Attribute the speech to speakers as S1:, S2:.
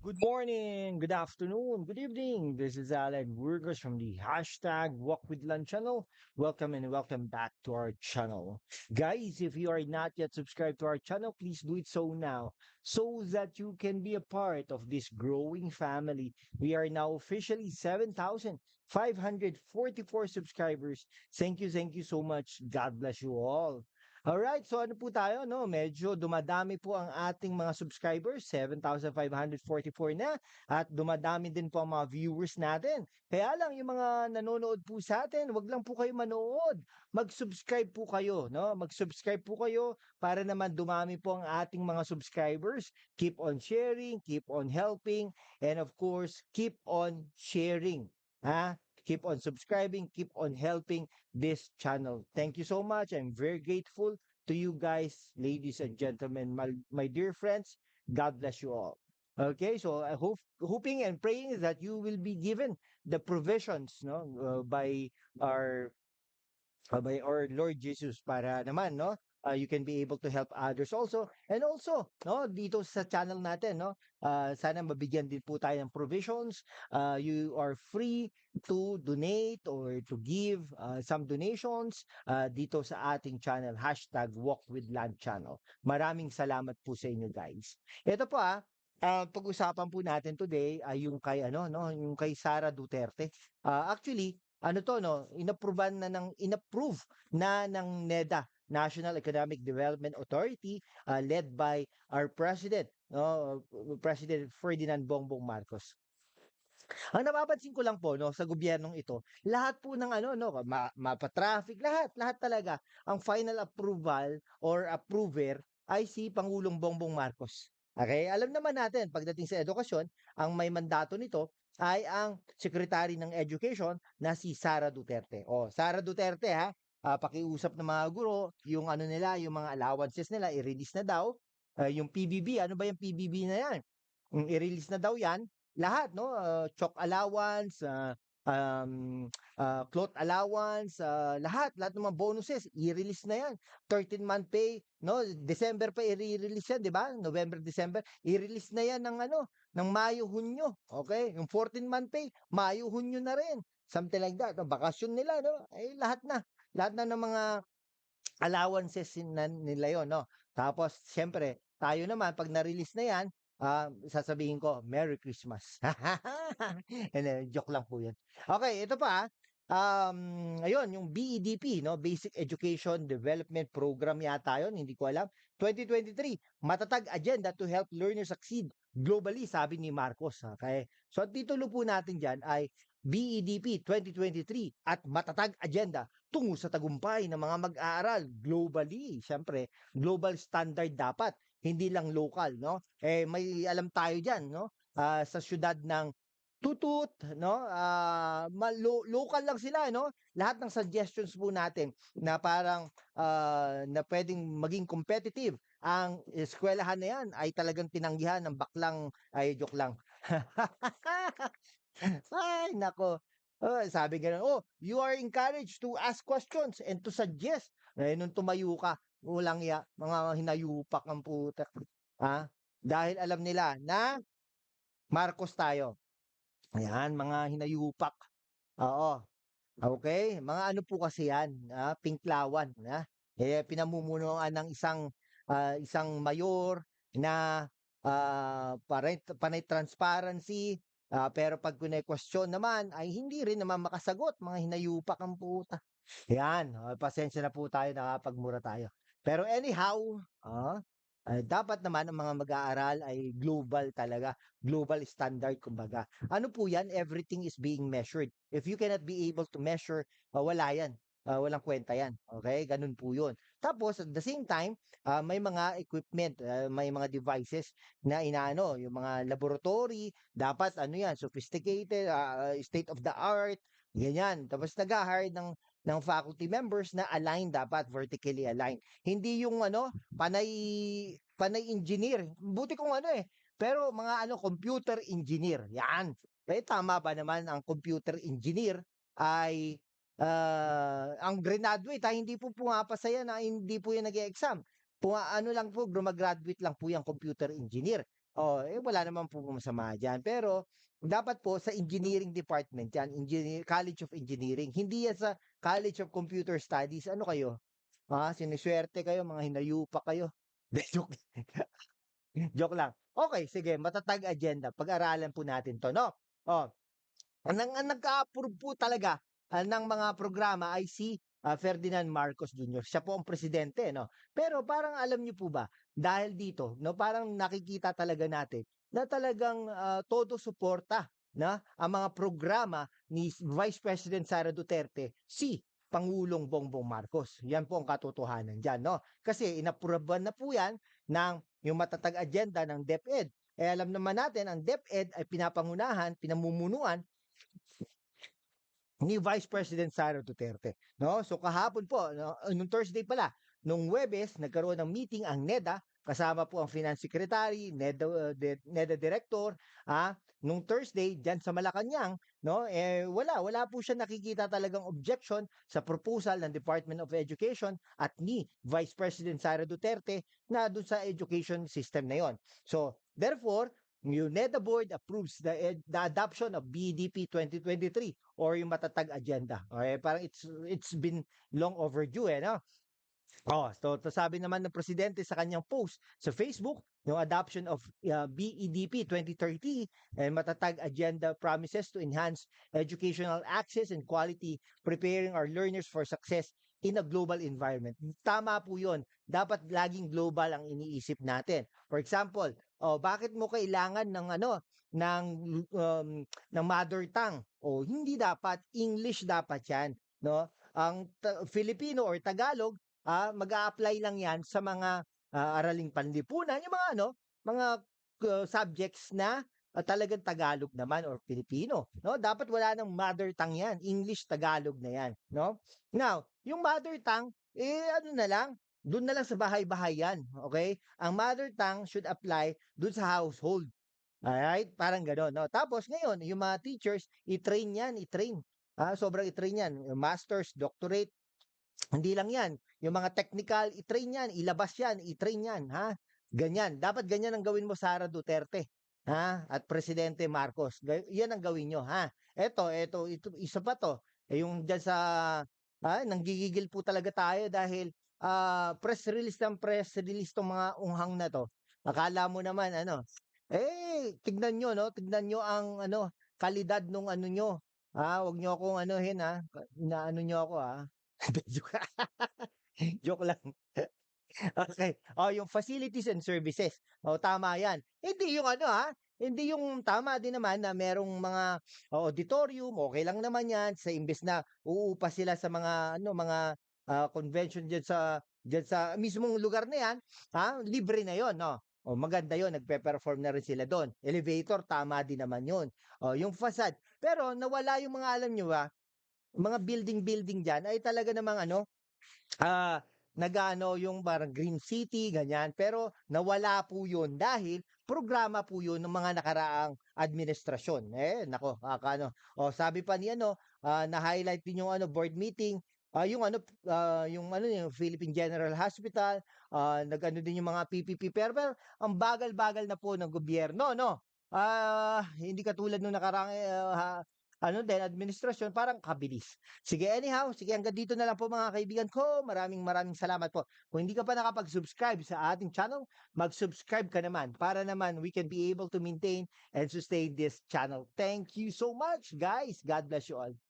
S1: Good morning, good afternoon, good evening. This is Alan Burgos from the hashtag Walk with Lunch channel. Welcome and welcome back to our channel. Guys, if you are not yet subscribed to our channel, please do it so now so that you can be a part of this growing family. We are now officially 7,544 subscribers. Thank you, thank you so much. God bless you all. Alright, so ano po tayo, no? Medyo dumadami po ang ating mga subscribers, 7,544 na, at dumadami din po ang mga viewers natin. Kaya lang, yung mga nanonood po sa atin, wag lang po kayo manood. Mag-subscribe po kayo, no? Mag-subscribe po kayo para naman dumami po ang ating mga subscribers. Keep on sharing, keep on helping, and of course, keep on sharing. Ha? Keep on subscribing, keep on helping this channel. Thank you so much. I'm very grateful to you guys, ladies and gentlemen, my, my dear friends. God bless you all. Okay, so I hope hoping and praying that you will be given the provisions no uh, by our uh, by our Lord Jesus para naman no uh, you can be able to help others also. And also no dito sa channel natin no uh, sana mabigyan din po tayo ng provisions. Uh, you are free to donate or to give uh, some donations uh, dito sa ating channel hashtag walk with land channel. Maraming salamat po sa inyo guys. Ito po ah Uh, pag-usapan po natin today ay yung kay ano no yung kay Sara Duterte. Uh, actually, ano to no, inapprovean na ng inapprove na ng NEDA National Economic Development Authority uh, led by our president, no, President Ferdinand Bongbong Marcos. Ang napapansin ko lang po no sa gobyernong ito, lahat po ng ano no, ma, mapa-traffic lahat, lahat talaga. Ang final approval or approver ay si Pangulong Bongbong Marcos. Okay, alam naman natin pagdating sa edukasyon, ang may mandato nito ay ang Secretary ng Education na si Sara Duterte. O, Sara Duterte ha, uh, pakiusap ng mga guro, yung ano nila, yung mga allowances nila, i-release na daw. Uh, yung PBB, ano ba yung PBB na yan? I-release na daw yan. Lahat, no? Uh, chalk allowance, uh, um, uh, cloth allowance, uh, lahat, lahat ng mga bonuses, i-release na yan. 13-month pay, no? December pa i-release yan, di ba? November, December, i-release na yan ng ano, ng Mayo, Hunyo. Okay? Yung 14-month pay, Mayo, Hunyo na rin. Something like that. No? Bakasyon nila, no? Eh, lahat na. Lahat na ng mga allowances na nila yon no? Tapos, siyempre, tayo naman, pag na-release na yan, uh, sasabihin ko, Merry Christmas. And then, joke lang po yun. Okay, ito pa, um, ayun, yung BEDP, no? Basic Education Development Program yata yun, hindi ko alam. 2023, matatag agenda to help learners succeed globally, sabi ni Marcos. Okay? So, ang titulo po natin dyan ay BEDP 2023 at matatag agenda tungo sa tagumpay ng mga mag-aaral globally. Siyempre, global standard dapat, hindi lang local, no? Eh may alam tayo diyan, no? Uh, sa syudad ng tutut, no? Uh, lo- local lang sila, no? Lahat ng suggestions po natin na parang uh, na pwedeng maging competitive ang eskwelahan na yan ay talagang tinanggihan ng baklang ay joke lang. Ay, nako. Oh, sabi gano'n, oh, you are encouraged to ask questions and to suggest. Eh, nung tumayo ka, walang ya, mga hinayupak ng puta. Ha? Dahil alam nila na Marcos tayo. Ayan, mga hinayupak. Oo. Okay? Mga ano po kasi yan, ha? pinklawan. Ha? Eh, pinamumunuan ng isang uh, isang mayor na uh, panay, panay transparency, Uh, pero pag kune-question naman ay hindi rin naman makasagot, mga hinayupak ang puta. Yan, uh, pasensya na po tayo, nakapagmura tayo. Pero anyhow, uh, uh, dapat naman ang mga mag-aaral ay global talaga, global standard kumbaga. Ano po yan? Everything is being measured. If you cannot be able to measure, uh, wala yan uh, walang kwenta yan. Okay? Ganun po yun. Tapos, at the same time, uh, may mga equipment, uh, may mga devices na inaano, yung mga laboratory, dapat ano yan, sophisticated, uh, state of the art, ganyan. Tapos nag-hire ng ng faculty members na aligned dapat vertically aligned. Hindi yung ano, panay panay engineer. Buti kung ano eh. Pero mga ano computer engineer. Yan. Eh tama ba naman ang computer engineer ay uh, ang graduate ha, hindi po pumapasa yan, ha, hindi po yan nag-exam. Puma, ano lang po, gumagraduate lang po yung computer engineer. Oh, eh, wala naman po masama diyan. Pero dapat po sa engineering department 'yan, engineer College of Engineering. Hindi 'yan sa College of Computer Studies. Ano kayo? Ah, sinusuwerte kayo, mga hinayupak kayo. 'Di, joke Joke lang. Okey, sige matatag agenda. Pag-aralan po natin 'to 'no. Oh, ang ang nag-a-approve po talaga, ah, ng mga programa ay si, ah, Ferdinand Marcos Jr. Siya po ang presidente 'no. Pero parang alam niyo po ba, dahil dito 'no, parang nakikita talaga natin na talagang, ah, todo suporta na ang mga programa ni Vice President Sara Duterte, si Pangulong Bongbong Marcos. 'Yan po ang katotohanan diyan 'no. Kasi inapruban na po 'yan ng yung matatag agenda ng DepEd. Eh, alam naman natin ang DepEd ay pinapangunahan, pinamumunuan ni Vice President Sara Duterte, 'no. So kahapon po 'no, nung Thursday pala, nung Huwebes nagkaroon ng meeting ang NEDA, kasama po ang Finance Secretary, NEDA, de NEDA Director, ah, nung Thursday diyan sa Malacanang 'no, eh, wala, wala po siyang nakikita talagang objection sa proposal ng Department of Education at ni Vice President Sara Duterte na dun sa education system na 'yon. So, therefore, yung NEDA board approves the the adoption of BDP 2023 or yung matatag agenda. Okey, parang it's it's been long overdue, eh, 'no. Oh, so to sabi naman ng presidente sa kanyang post sa Facebook, yung adoption of, ah, BEDP 2030 and matatag agenda promises to enhance educational access and quality, preparing our learners for success in a global environment. Tama po 'yun, dapat laging global ang iniisip natin. For example, oh, bakit mo kailangan ng ano, ng, um, ng mother tongue? Oh, hindi dapat, English dapat 'yan, 'no. Ang Filipino or Tagalog, ah, mag-a-apply lang 'yan sa mga, ah, araling panlipunan, yung mga ano, mga, ah, subjects na, ah, talagang Tagalog naman or Filipino, 'no. Dapat wala ng mother tongue 'yan, English, Tagalog na 'yan, 'no. Now, yung mother tongue, eh, ano na lang, dun na lang sa bahay-bahay 'yan, okey? Ang mother tongue should apply dun sa household, alright? Parang gano'n 'no. Tapos ngayon yung mga teachers i-train 'yan, i-train, ah, sobrang i-train 'yan, masters, doctorate, hindi lang 'yan, yung mga technical i-train 'yan, ilabas 'yan, i-train 'yan, ha, ganyan. Dapat ganyan ang gawin mo Sara Duterte, ha, at Presidente Marcos, 'yan ang gawin niyo, ha. Eto eto ito isa pa 'to, eh, yung diyan sa ah, nanggigigil po talaga tayo dahil, ah, press release ng press release 'tong mga unghang na 'to. Akala mo naman ano, eh, tignan niyo 'no, tignan niyo ang ano, kalidad nung ano niyo, ah, wag niyo akong anuhin, ah, inaano niyo ako, ah. Joke lang. Okey, oh, yung facilities and services, oh, tama 'yan. Hindi yung ano, ah, hindi yung tama din naman na merong mga auditorium, okey lang naman 'yan sa imbes na uupa sila sa mga ano, mga, ah, convention diyan sa diyan sa mismong lugar na 'yan, ah, libre na 'yon 'no. Oh, maganda 'yon, nagpe-perform na rin sila do'n. Elevator, tama din naman 'yon. Oh, yung facade, pero nawala yung mga alam niyo ba, mga building-building diyan ay talaga namang ano, ah, nag-aano yung parang green city, ganyan. Pero nawala po 'yun dahil programa po 'yun ng mga nakaraang administrasyon. Eh, naku, nakakaano. Oh, sabi pa ni ano, ah, na-highlight din yung ano, board meeting, ah, yung ano, ah, yung ano, yung Philippine General Hospital, ah, nag-ano din yung mga PPP. Pero pero ang bagal-bagal na po ng gobyerno 'no. Ah, hindi katulad nung nakaraang, ah, ano din administrasyon, parang kabilis. Sige anyhow, sige hanggang dito na lang po mga kaibigan ko. Maraming maraming salamat po. Kung hindi ka pa nakapag-subscribe sa ating channel, mag-subscribe ka naman para naman we can be able to maintain and sustain this channel. Thank you so much guys. God bless you all.